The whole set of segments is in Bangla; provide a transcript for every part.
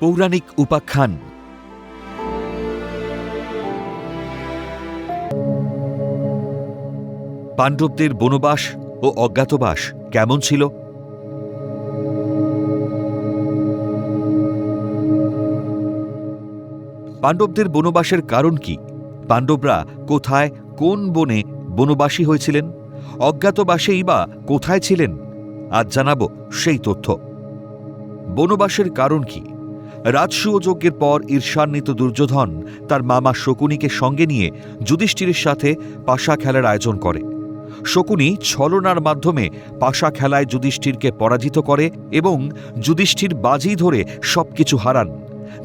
পৌরাণিক উপাখ্যান। পাণ্ডবদের বনবাস ও অজ্ঞাতবাস কেমন ছিল? পাণ্ডবদের বনবাসের কারণ কি? পাণ্ডবরা কোথায়, কোন বনে বনবাসী হয়েছিলেন? অজ্ঞাতবাসেই বা কোথায় ছিলেন? আজ জানাব সেই তথ্য। বনবাসের কারণ কি? রাজসূয় যজ্ঞের পর ঈর্ষান্বিত দুর্যোধন তার মামা শকুনিকে সঙ্গে নিয়ে যুধিষ্ঠিরের সাথে পাশা খেলার আয়োজন করে। শকুনি ছলনার মাধ্যমে পাশা খেলায় যুধিষ্ঠিরকে পরাজিত করে এবং যুধিষ্ঠির বাজি ধরে সবকিছু হারান,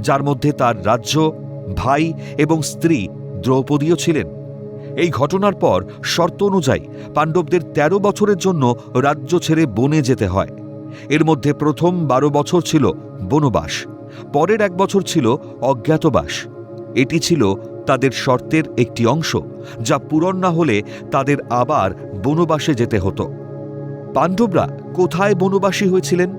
যার মধ্যে তার রাজ্য, ভাই এবং স্ত্রী দ্রৌপদীও ছিলেন। এই ঘটনার পর শর্ত অনুযায়ী পাণ্ডবদের ১৩ বছরের জন্য রাজ্য ছেড়ে বনে যেতে হয়। এর মধ্যে প্রথম বারো বছর ছিল বনবাস। পরের এক বছর ছিল অজ্ঞাতবাস। এটি ছিল তাদের শর্তের একটি অংশ, যা পূরণ না হলে তাদের আবার বনবাসে যেতে হতো। পাণ্ডবরা কোথায় বনবাসী হয়েছিলেন?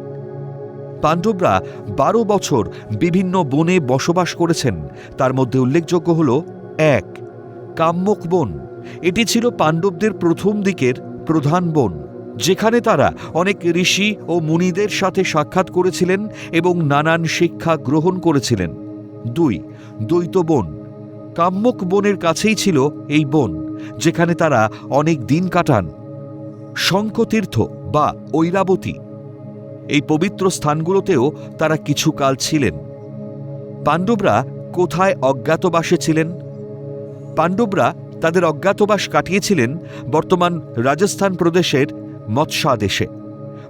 পাণ্ডবরা বারো বছর বিভিন্ন বনে বসবাস করেছেন। তার মধ্যে উল্লেখযোগ্য হল, এক কাম্যক বন। এটি ছিল পাণ্ডবদের প্রথম দিকের প্রধান বন। যেখানে তারা অনেক ঋষি ও মুনিদের সাথে সাক্ষাৎ করেছিলেন এবং নানান শিক্ষা গ্রহণ করেছিলেন। দুই, দ্বৈত বন। কাম্যক বনের কাছেই ছিল এই বন, যেখানে তারা অনেক দিন কাটান। শঙ্কতীর্থ বা ঐরাবতী। এই পবিত্র স্থানগুলোতেও তারা কিছুকাল ছিলেন। পাণ্ডবরা কোথায় অজ্ঞাতবাসে ছিলেন? পাণ্ডবরা তাদের অজ্ঞাতবাস কাটিয়েছিলেন বর্তমান রাজস্থান প্রদেশের মৎস্যাদেশে।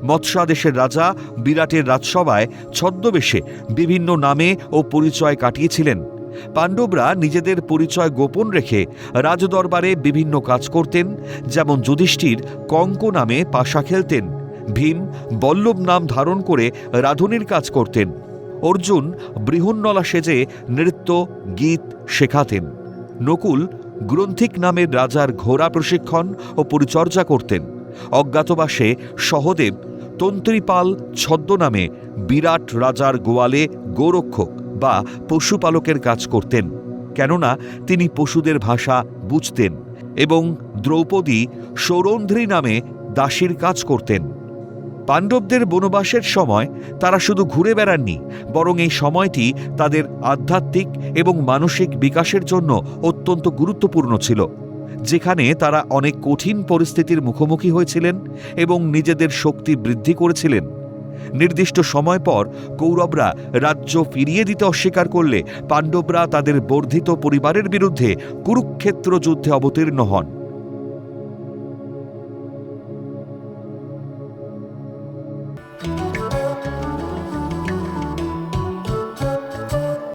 মৎস্যাদেশের রাজা বিরাটের রাজসভায় ছদ্মবেশে বিভিন্ন নামে ও পরিচয় কাটিয়েছিলেন। পাণ্ডবরা নিজেদের পরিচয় গোপন রেখে রাজদরবারে বিভিন্ন কাজ করতেন, যেমন যুধিষ্ঠির কঙ্ক নামে পাশা খেলতেন, ভীম বল্লভ নাম ধারণ করে রাধুনির কাজ করতেন, অর্জুন বৃহন্নলা সেজে নৃত্য, গীত শেখাতেন, নকুল গ্রন্থিক নামের রাজার ঘোড়া প্রশিক্ষণ ও পরিচর্যা করতেন। অজ্ঞাতবাসে সহদেব তন্ত্রীপাল ছদ্মনামে বিরাট রাজার গোয়ালে গোরক্ষক বা পশুপালকের কাজ করতেন, কেননা তিনি পশুদের ভাষা বুঝতেন এবং দ্রৌপদী সৌরন্ধ্রী নামে দাসীর কাজ করতেন। পাণ্ডবদের বনবাসের সময় তারা শুধু ঘুরে বেড়াননি, বরং এই সময়টি তাদের আধ্যাত্মিক এবং মানসিক বিকাশের জন্য অত্যন্ত গুরুত্বপূর্ণ ছিল। যেখানে তারা অনেক কঠিন পরিস্থিতির মুখোমুখি হয়েছিলেন এবং নিজেদের শক্তি বৃদ্ধি করেছিলেন। নির্দিষ্ট সময় পর কৌরবরা রাজ্য ফিরিয়ে দিতে অস্বীকার করলে পাণ্ডবরা তাদের বর্ধিত পরিবারের বিরুদ্ধে কুরুক্ষেত্র যুদ্ধে অবতীর্ণ হন।